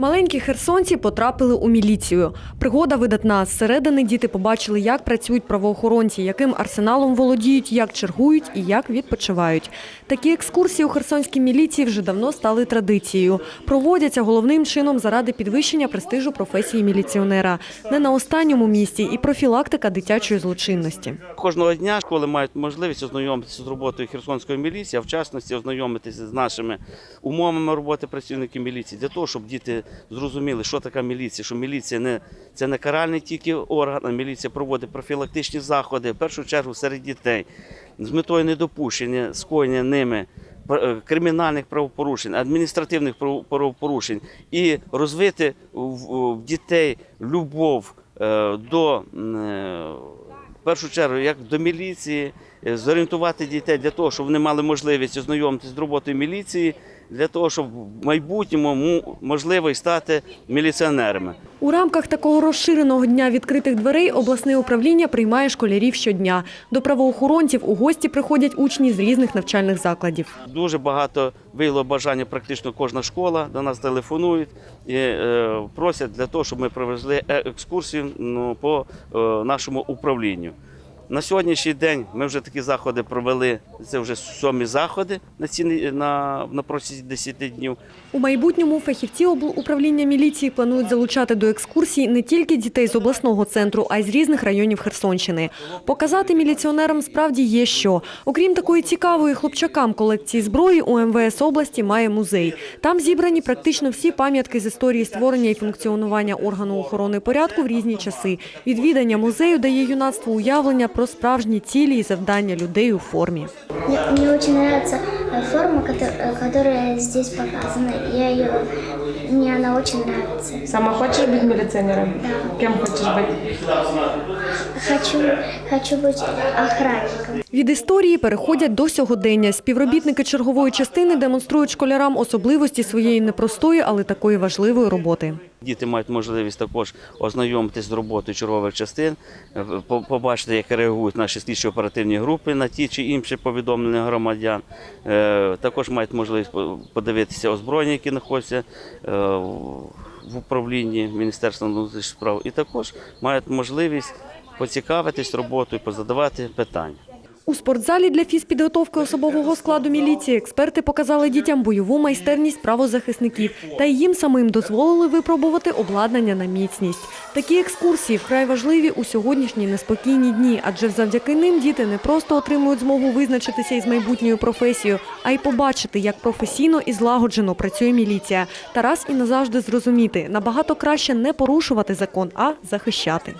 Маленькі херсонці потрапили у міліцію. Пригода видатна. Зсередини діти побачили, як працюють правоохоронці, яким арсеналом володіють, як чергують і як відпочивають. Такі екскурсії у херсонській міліції вже давно стали традицією. Проводяться головним чином заради підвищення престижу професії міліціонера. Не на останньому місці і профілактика дитячої злочинності. Кожного дня школи мають можливість ознайомитися з роботою Херсонської міліції, а в частності ознайомитися з нашими умовами роботи працівників міліції, для того, щоб діти зрозуміли, що така міліція, що міліція не це не каральний тільки орган, а міліція проводить профілактичні заходи, в першу чергу серед дітей, з метою недопущення скоєння ними е, кримінальних правопорушень, адміністративних правопорушень і розвити в, дітей любов е, до е, в першу чергу як до міліції, зорієнтувати дітей для того, щоб вони мали можливість ознайомитися з роботою міліції, для того, щоб в майбутньому можливо і стати міліціонерами. У рамках такого розширеного дня відкритих дверей обласне управління приймає школярів щодня. До правоохоронців у гості приходять учні з різних навчальних закладів. Дуже багато виявило бажання, практично кожна школа до нас телефонують і е, просять для того, щоб ми провели е- екскурсію ну, по е, нашому управлінню. На сьогоднішній день ми вже такі заходи провели. Це вже сьомі заходи на ці на, на протязі 10 днів. У майбутньому фахівці управління міліції планують залучати до екскурсій не тільки дітей з обласного центру, а й з різних районів Херсонщини. Показати міліціонерам справді є що. Окрім такої цікавої хлопчакам колекції зброї, у МВС області має музей. Там зібрані практично всі пам'ятки з історії створення і функціонування органу охорони порядку в різні часи. Відвідання музею дає юнацтву уявлення про справжні цілі і завдання людей у формі. Мені дуже подобається форма, которая, которая здесь показана. Я ее, мне она очень нравится. Сама хочешь быть милиционером? Да. Кем хочешь быть? Хочу, хочу быть охранником. Від історії переходять до сьогодення. Співробітники чергової частини демонструють школярам особливості своєї непростої, але такої важливої роботи. Діти мають можливість також ознайомитись з роботою чергових частин, е, по- побачити, як реагують наші слідчі оперативні групи на ті чи інші повідомлення громадян. також мають можливість по- подивитися озброєння, які знаходяться е, в управлінні Міністерства внутрішніх справ, і також мають можливість поцікавитись роботою, позадавати питання. У спортзалі для фізпідготовки особового складу міліції експерти показали дітям бойову майстерність правозахисників та їм самим дозволили випробувати обладнання на міцність. Такі екскурсії вкрай важливі у сьогоднішні неспокійні дні, адже завдяки ним діти не просто отримують змогу визначитися із майбутньою професією, а й побачити, як професійно і злагоджено працює міліція. Та раз і назавжди зрозуміти, набагато краще не порушувати закон, а захищати.